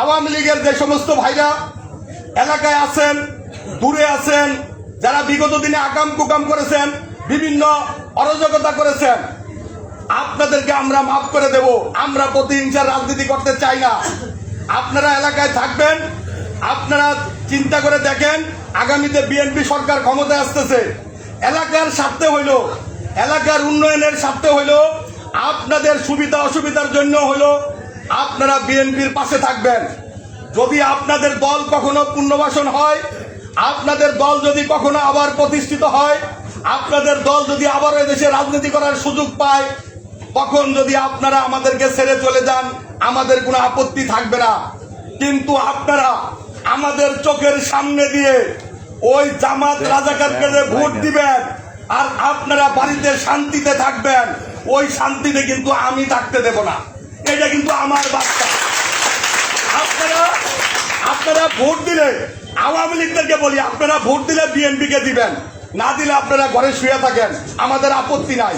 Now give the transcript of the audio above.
আওয়ামী লীগের যে সমস্ত ভাইরা এলাকায় আছেন, দূরে আছেন, যারা বিগত দিনে আকাম কুকাম করেছেন, বিভিন্ন অরাজকতা করেছেন, আপনাদেরকে আমরা মাফ করে দেব। আমরা প্রতি প্রতিহিংসার রাজনীতি করতে চাই না। আপনারা এলাকায় থাকবেন, আপনারা চিন্তা করে দেখেন, আগামীতে বিএনপি সরকার ক্ষমতায় আসতেছে। এলাকার স্বার্থে হইল, এলাকার উন্নয়নের স্বার্থে হইল, আপনাদের সুবিধা অসুবিধার জন্য হইল আপনারা বিএনপির পাশে থাকবেন। যদি আপনাদের দল কখনো পুনর্বাসন হয় আপনাদের দল যদি কখনো আবার প্রতিষ্ঠিত হয় আপনাদের দল যদি আবার দেশে রাজনীতি করার সুযোগ পায় তখন যদি আপনারা আমাদেরকে ছেড়ে চলে যান আমাদের কোনো আপত্তি থাকবে না। কিন্তু আপনারা আমাদের চোখের সামনে দিয়ে ওই জামাত রাজাকারকে ভোট দিবেন আর আপনারা বাড়িতে শান্তিতে থাকবেন ওই শান্তিতে কিন্তু আমি থাকতে দেব না। এটা কিন্তু আমার বার্তা আপনারা আপনারা ভোট দিলে আওয়ামী লীগদেরকে বলি, আপনারা ভোট দিলে বিএনপি কে দিবেন। না দিলে আপনারা ঘরে শুয়ে থাকেন। আমাদের আপত্তি নাই।